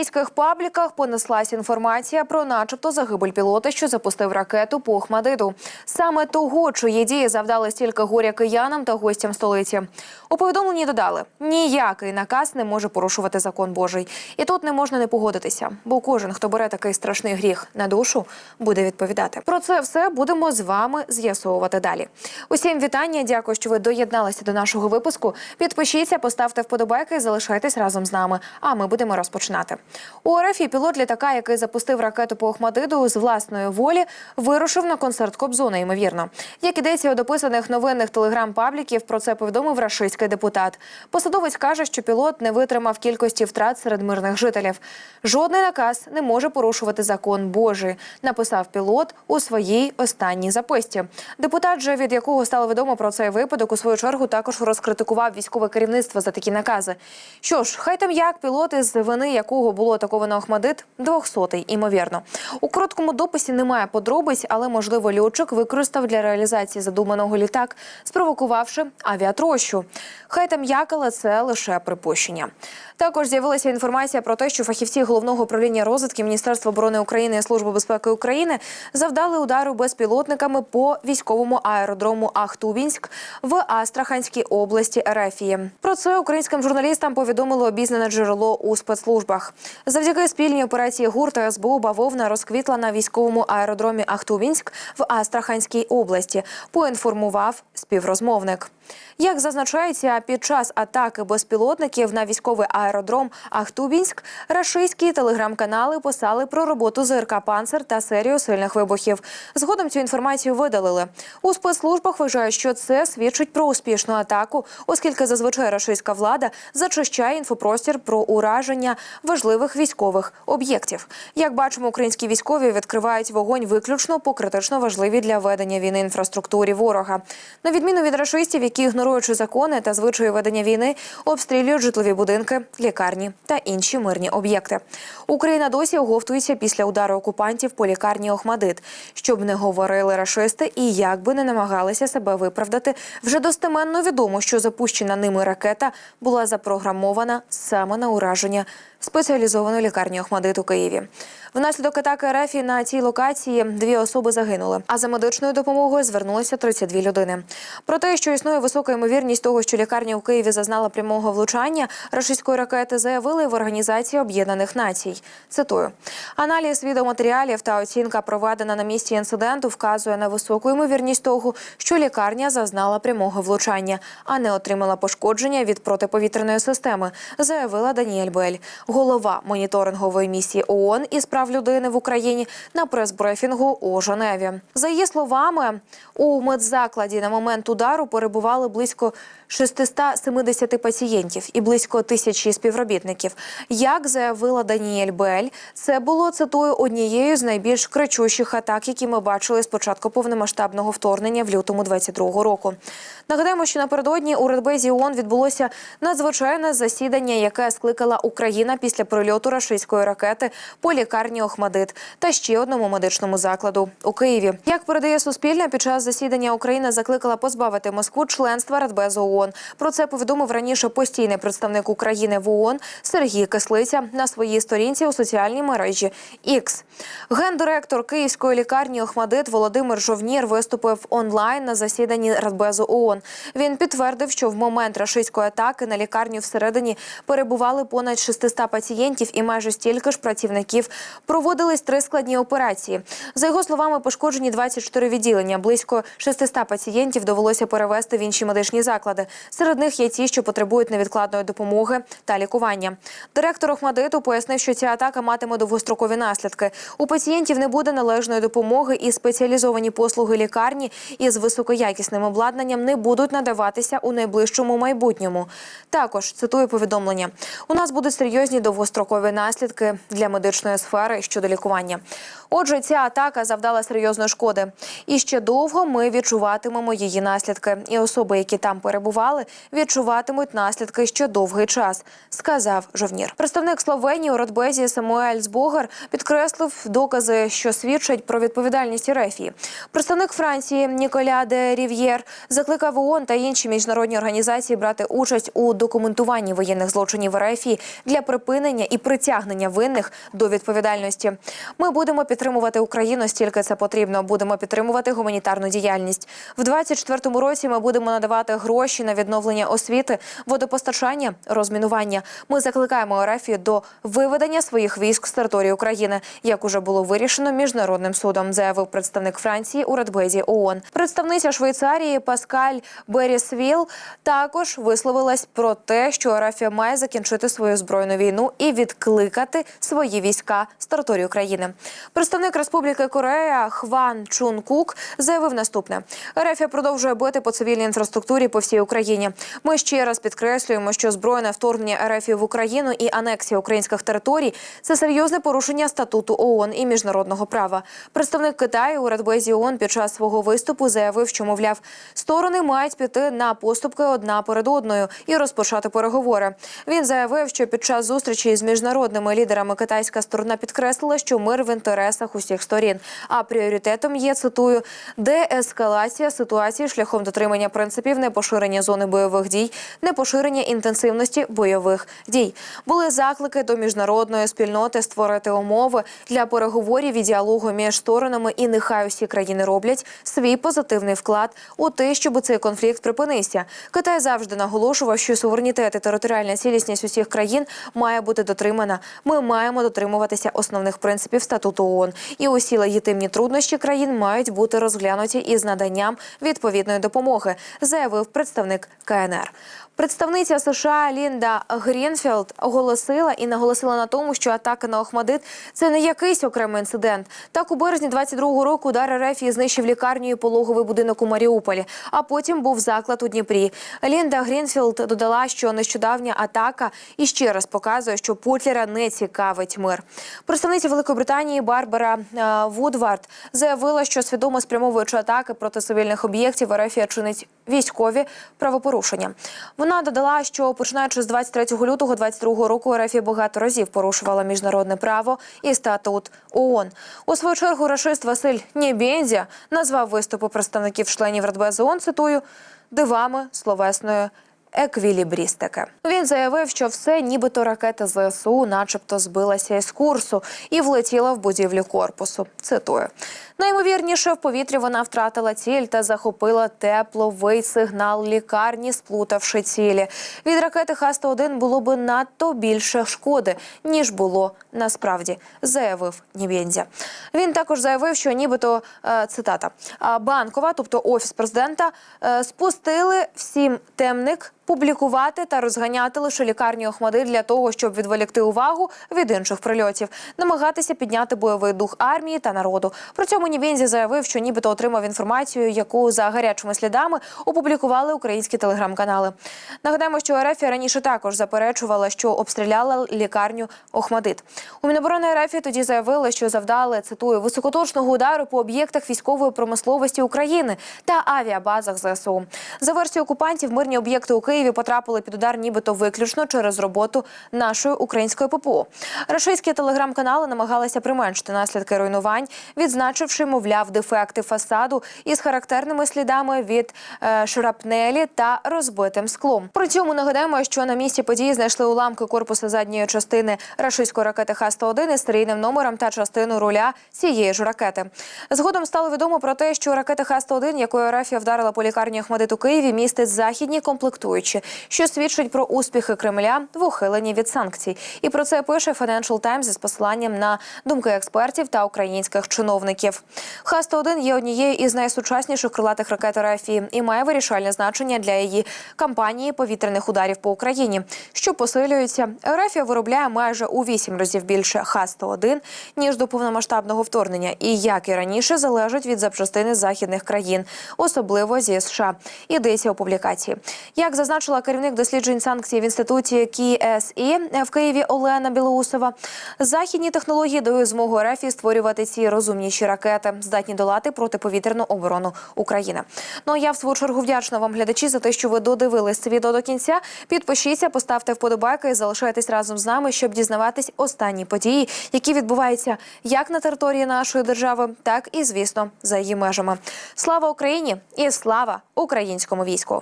російських пабліках понеслась інформація про, начебто, загибель пілота, що запустив ракету по Охмадиту. Саме того, чиї дії завдали стільки горя киянам та гостям столиці. У повідомленні додали: ніякий наказ не може порушувати закон Божий. І тут не можна не погодитися, бо кожен, хто бере такий страшний гріх на душу, буде відповідати. Про це все будемо з вами з'ясовувати далі. Усім вітання. Дякую, що ви доєдналися до нашого випуску. Підпишіться, поставте вподобайки залишайтесь разом з нами. А ми будемо розпочинати. У РФ пілот літака, який запустив ракету по Охмадиду з власної волі, вирушив на концерт Кобзона. Ймовірно, як ідеться у дописаних новинних телеграм-пабліків, про це повідомив рашистський депутат. Посадовець каже, що пілот не витримав кількості втрат серед мирних жителів. Жодний наказ не може порушувати закон Божий, написав пілот у своїй останній записці. Депутат, же від якого стало відомо про цей випадок, у свою чергу також розкритикував військове керівництво за такі накази. Що ж, хай там як пілот із вини якого було атаковано Охмадит, 200-й, імовірно. У короткому дописі немає подробиць, але можливо льотчик використав для реалізації задуманого літак, спровокувавши авіатрощу. Хай там як, але це лише припущення. Також з'явилася інформація про те, що фахівці головного управління розвідки Міністерства оборони України і Служби безпеки України завдали удару безпілотниками по військовому аеродрому Ахтубінськ в Астраханській області Ерефії. Про це українським журналістам повідомило обізнане джерело у спецслужбах. Завдяки спільній операції ГУР та СБУ бавовна розквітла на військовому аеродромі Ахтубінськ в Астраханській області. Поінформував співрозмовник. Як зазначається, під час атаки безпілотників на військовий аеродром Ахтубінськ рашистські телеграм-канали писали про роботу ЗРК «Панцер» та серію сильних вибухів. Згодом цю інформацію видалили. У спецслужбах вважають, що це свідчить про успішну атаку, оскільки зазвичай рашистська влада зачищає інфопростір про ураження важливих військових об'єктів. Як бачимо, українські військові відкривають вогонь виключно по критично важливій для ведення війни інфраструктурі ворога. На відміну від рашистів, які ігноруючи закони та звичаї ведення війни, обстрілюють житлові будинки, лікарні та інші мирні об'єкти. Україна досі оговтується після удару окупантів по лікарні Охмадит, щоб не говорили рашисти і як би не намагалися себе виправдати. Вже достеменно відомо, що запущена ними ракета була запрограмована саме на ураження спеціалізованої лікарні Охмадит у Києві. Внаслідок атаки РФ на цій локації дві особи загинули. А за медичною допомогою звернулися 32 людини. Про те, що існує висока ймовірність того, що лікарня у Києві зазнала прямого влучання рашистської ракети, заявили в Організації Об'єднаних Націй. Цитую: аналіз відеоматеріалів та оцінка, проведена на місці інциденту, вказує на високу ймовірність того, що лікарня зазнала прямого влучання, а не отримала пошкодження від протиповітряної системи, заявила Даніель Бель, голова моніторингової місії ООН із прав людини в Україні на прес-брифінгу у Женеві. За її словами, у медзакладі на момент удару перебували близько 670 пацієнтів і близько тисячі співробітників. Як заявила Даніель Бель, це було цитую однією з найбільш кричущих атак, які ми бачили з початку повномасштабного вторгнення в лютому 22-го року. Нагадаємо, що напередодні у Радбезі ООН відбулося надзвичайне засідання, яке скликала Україна після прильоту рашистської ракети по лікарні Охмадит та ще одному медичному закладу у Києві. Як передає Суспільне, під час засідання Україна закликала позбавити Москву членства Радбезу ООН. Про це повідомив раніше постійний представник України в ООН Сергій Кислиця на своїй сторінці у соціальній мережі X. Гендиректор Київської лікарні Охмадит Володимир Жовнір виступив онлайн на засіданні Радбезу ООН. Він підтвердив, що в момент рашистської атаки на лікарню всередині перебували понад 600 пацієнтів і майже стільки ж працівників. Проводились три складні операції. За його словами, пошкоджені 24 відділення. Близько 600 пацієнтів довелося перевести в інші медичні заклади. Серед них є ті, що потребують невідкладної допомоги та лікування. Директор Охмадиту пояснив, що ця атака матиме довгострокові наслідки. У пацієнтів не буде належної допомоги, і спеціалізовані послуги лікарні із високоякісним обладнанням не будуть надаватися у найближчому майбутньому. Також цитую повідомлення: у нас будуть серйозні довгострокові наслідки для медичної сфери щодо лікування. Отже, ця атака завдала серйозної шкоди, і ще довго ми відчуватимемо її наслідки. І особи, які там перебували, відчуватимуть наслідки ще довгий час, сказав Жовнір. Представник Словенії у Родбезі Самуель Збогар підкреслив докази, що свідчать про відповідальність Рефії. Представник Франції Ніколя де Рів'єр закликав ООН та інші міжнародні організації брати участь у документуванні воєнних злочинів Рефії для припинення припинення і притягнення винних до відповідальності. Ми будемо підтримувати Україну стільки це потрібно. Будемо підтримувати гуманітарну діяльність. В 24-му році ми будемо надавати гроші на відновлення освіти, водопостачання, розмінування. Ми закликаємо Арафію до виведення своїх військ з території України, як уже було вирішено міжнародним судом, заявив представник Франції у Радбезі ООН. Представниця Швейцарії Паскаль Берісвіл також висловилась про те, що Арафія має закінчити свою збройну війну і відкликати свої війська з території України. Представник Республіки Корея Хван Чун Кук заявив наступне: Арафія продовжує бити по цивільній інфраструктурі по всій Україні. Ми ще раз підкреслюємо, що збройне вторгнення Арафії в Україну і анексія українських територій це серйозне порушення статуту ООН і міжнародного права. Представник Китаю у Радбезі ООН під час свого виступу заявив, що мовляв, сторони мають піти на поступки одна перед одною і розпочати переговори. Він заявив, що під час зустрічі з міжнародними лідерами китайська сторона підкреслила, що мир в інтересах усіх сторін. А пріоритетом є цитую деескалація ситуації шляхом дотримання принципів непоширення зони бойових дій, непоширення інтенсивності бойових дій. Були заклики до міжнародної спільноти створити умови для переговорів і діалогу між сторонами, і нехай усі країни роблять свій позитивний вклад у те, щоб цей конфлікт припинився. Китай завжди наголошував, що суверенітет і територіальна цілісність усіх країн має бути дотримана. Ми маємо дотримуватися основних принципів статуту ООН. і усі легітимні труднощі країн мають бути розглянуті із наданням відповідної допомоги, заявив представник КНР. Представниця США Лінда Грінфілд оголосила і наголосила на тому, що атака на Охмадит – це не якийсь окремий інцидент. Так у березні 22-го року удар РФ знищив лікарню і пологовий будинок у Маріуполі, а потім був заклад у Дніпрі. Лінда Грінфілд додала, що нещодавня атака і ще раз показує, що Путлера не цікавить мир. Представниця Великобританії Барбара е, Вудвард заявила, що свідомо спрямовуючи атаки проти цивільних об'єктів, РФ чинить військові правопорушення. Вона додала, що починаючи з 23 лютого 22 року РФ багато разів порушувала міжнародне право і статут ООН. У свою чергу рашист Василь Нєбєнзя назвав виступи представників членів Радбезу ООН, цитую, дивами словесної еквілібрістики. Він заявив, що все, нібито ракета ЗСУ, начебто, збилася із курсу і влетіла в будівлю корпусу. Цитую. Наймовірніше, в повітрі вона втратила ціль та захопила тепловий сигнал лікарні, сплутавши цілі. Від ракети Х-101 було би надто більше шкоди, ніж було насправді, заявив Нібєнзя. Він також заявив, що нібито е, цитата банкова, тобто офіс президента, е, спустили всім темник. Публікувати та розганяти лише лікарні Охмади для того, щоб відволікти увагу від інших прильотів, намагатися підняти бойовий дух армії та народу. При цьому Нівензі заявив, що нібито отримав інформацію, яку за гарячими слідами опублікували українські телеграм-канали. Нагадаємо, що РФ раніше також заперечувала, що обстріляла лікарню Охмадит. У Міноборони РФ тоді заявили, що завдали цитую високоточного удару по об'єктах військової промисловості України та авіабазах ЗСУ. За версією окупантів, мирні об'єкти у Києві потрапили під удар, нібито виключно через роботу нашої української ППО. Рашистські телеграм-канали намагалися применшити наслідки руйнувань, відзначивши, мовляв, дефекти фасаду із характерними слідами від е, шрапнелі та розбитим склом. При цьому нагадаємо, що на місці події знайшли уламки корпусу задньої частини рашистської ракети Х-101 із серійним номером та частину руля цієї ж ракети. Згодом стало відомо про те, що ракета Х-101, якою Рафія вдарила по лікарні Ахмадит Києві, містить західні комплектуючі, що свідчить про успіхи Кремля в ухиленні від санкцій. І про це пише Financial Times із посиланням на думки експертів та українських чиновників. Х-101 є однією із найсучасніших крилатих ракет РФ і має вирішальне значення для її кампанії повітряних ударів по Україні, що посилюється. РФ виробляє майже у вісім разів більше Х-101, ніж до повномасштабного вторгнення, і як і раніше залежить від запчастини західних країн, особливо зі США. Йдеться у публікації. Як зазначила керівник досліджень санкцій в інституті КІСІ в Києві Олена Білоусова, західні технології дають змогу РФ створювати ці розумніші ракети, здатні долати протиповітряну оборону України. Ну а я в свою чергу вдячна вам, глядачі, за те, що ви додивились це відео до кінця. Підпишіться, поставте вподобайки і залишайтесь разом з нами, щоб дізнаватись останні події, які відбуваються як на території нашої держави, так і звісно за її межами. Слава Україні і слава українському війську!